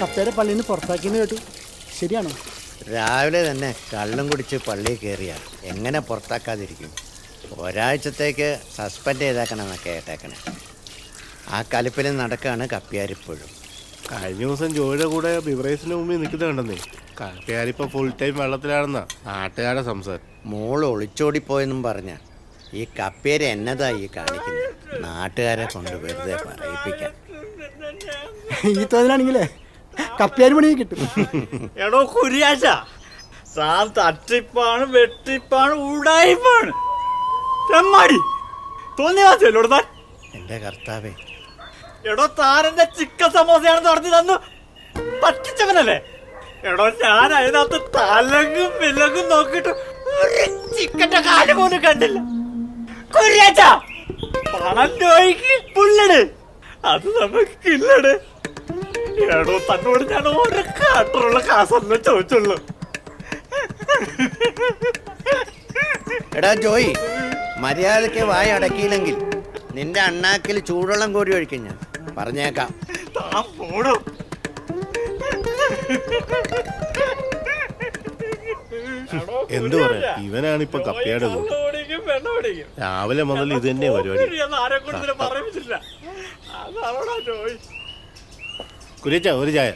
കപ്പേരെ പള്ളിയിൽ നിന്ന് പുറത്താക്കിയെന്ന് കേട്ടു. ശരിയാണോ? രാവിലെ തന്നെ കള്ളും കുടിച്ച് പള്ളിയിൽ കയറിയ എങ്ങനെ പുറത്താക്കാതിരിക്കും? ഒരാഴ്ചത്തേക്ക് സസ്പെൻഡ് ചെയ്തേക്കണമെന്നൊക്കെ കേട്ടേക്കണേ. ആ കലിപ്പിൽ നടക്കാണ് കപ്പിയാരിപ്പോഴും കഴിഞ്ഞ ദിവസം ജോയിയുടെ കൂടെ ബിവറേസിന് മുമ്പിൽ നിൽക്കുന്നത് കണ്ടെന്നേ? കപ്പിയാരിപ്പോൾ ഫുൾ ടൈം വെള്ളത്തിലാണെന്നാ നാട്ടുകാരുടെ സംസാരം. മോൾ ഒളിച്ചോടിപ്പോയെന്നും പറഞ്ഞ ഈ കപ്പേര് എന്നതാ ഈ കാണിക്കുന്നത്. നാട്ടുകാരെ കൊണ്ട് വെറുതെ പറയിപ്പിക്കാൻ. ഈ തോതിലാണെങ്കിലേ? കപ്പേര് പണി കിട്ടും. എടോ കുരിയാശ സാർ തട്ടിപ്പാണ് വെട്ടിപ്പാണ് ഉടായിപ്പാണ് തെമ്മാടി തോന്നിയാച്ചല്ലോ താൻ എന്റെ കർത്താവേ. എടോ താരന്റെ ചിക്കൻ സമോസയാണ് തുറന്നു തന്നു. പറ്റിച്ചവനല്ലേ? എടോ ഞാൻ അതിനകത്ത് തലങ്ങും വിലങ്ങും നോക്കിട്ട് ഒരു ചിക്കന്റെ കാൽ പോലും കണ്ടില്ല. കുര്യാച്ച പണം ചോയ്ക്ക് പുല്ലട്. അത് നമുക്കില്ലട് എടോ തന്നോട് ഞാൻ ഓരോ കാട്ടറുള്ള കാശൊന്നും ചോദിച്ചുള്ളൂ. എടാ ജോയി മര്യാദയ്ക്ക് വായ അടക്കിയില്ലെങ്കിൽ നിന്റെ അണ്ണാക്കിൽ ചൂടുവെള്ളം കോരി ഒഴിക്കും ഞാൻ. പറഞ്ഞേക്കാം. താൻ പോടോ. എന്ത് പറയാ? ഇവനാണ് ഇപ്പൊ കപ്പയുടെ കൂട്ട് രാവിലെ മുതൽ ഇത് തന്നെ പരിപാടി. ঘুরে যা ঘুরে যায়